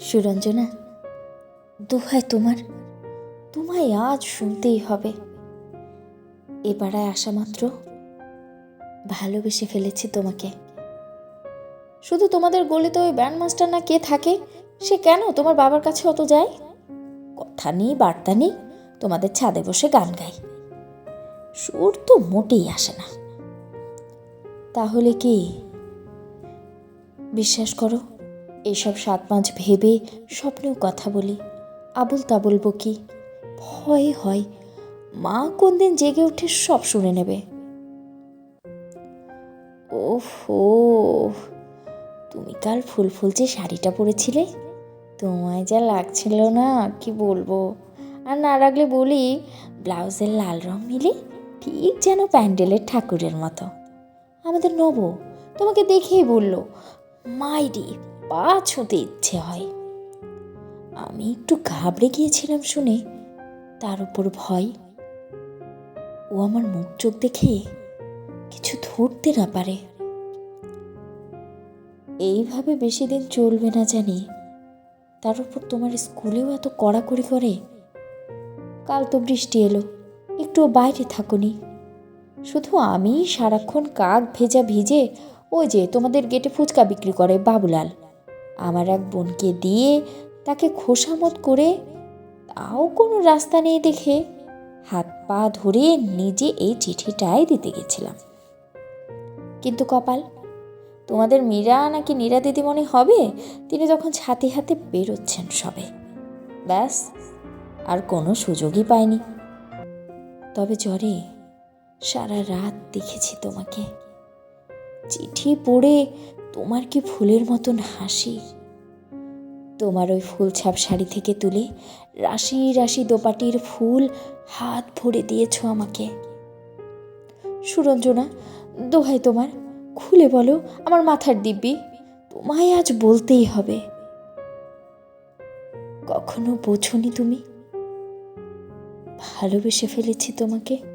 সুরঞ্জনা, দোহাই তোমার, তোমায় আজ শুনতেই হবে। এ পাড়ায় আসা মাত্র ভালোবেসে ফেলেছি তোমাকে। শুধু তোমাদের গলিতে ওই ব্যান্ড মাস্টার না কে থাকে, সে কেন তোমার বাবার কাছে অত যায়? কথা নেই, বার্তা নেই, তোমাদের ছাদে বসে গান গাই। সুর তো মোটেই আসে না। তাহলে কি বিশ্বাস করো এইসব সাত পাঁচ ভেবে স্বপ্নেও কথা বলি। আবুল তাবুল বকি, ভয় হয় মা কোন দিন জেগে উঠে সব শুনে নেবে? ওহো, তুমি কাল ফুল ফুল যে শাড়িটা পরেছিলে, তোমায় যা লাগছিল না, কি বলব? আর না রাখলে বলি, ব্লাউজের লাল রং মিলে ঠিক যেন প্যান্ডেলের ঠাকুরের মতো। আমাদের নব, তোমাকে দেখেই বলল মাইরি পা ছুঁতে ইচ্ছে হয়। আমি একটু ঘাবড়ে গিয়েছিলাম শুনে তার উপর ভয়। ও আমার মুখ চোখ দেখে কিছু ধরতে না পারে। এইভাবে বেশি দিন চলবে না জানি। তার উপর তোমার স্কুলেও এত কড়াকড়ি করে? কাল তো বৃষ্টি এলো একটু বাইরে থাকুনি। শুধু আমি সারাক্ষণ কাক ভেজা ভিজে, ওই যে তোমাদের গেটে ফুচকা বিক্রি করে, বাবুলাল। আমার এক বোনকে দিয়ে তাকে খোসামত করে তাও কোনো রাস্তা নেই দেখে হাত পা ধরে নিজে এই চিঠিটাই দিতে গেছিলাম। কিন্তু কপাল, তোমাদের মীরা নাকি নীরা দিদিমণি হবে? তিনি তখন ছাতি হাতে বেরোচ্ছেন সবে। ব্যাস, আর কোনো সুযোগই পায়নি তবে জ্বরে সারা রাত দেখেছি তোমাকে। চিঠি পড়ে তোমার কি ফুলের মতন হাসি? তোমার ওই ফুল ছাপ শাড়ি থেকে তুলে রাশি রাশি দোপাটির ফুল হাত ভরে দিয়েছ আমাকে। সুরঞ্জনা, দোহাই তোমার, খুলে বলো আমার মাথার দিব্যি, তোমায় আজ বলতেই হবে। কখনো বোঝনি তুমি? ভালোবেসে ফেলেছি তোমাকে।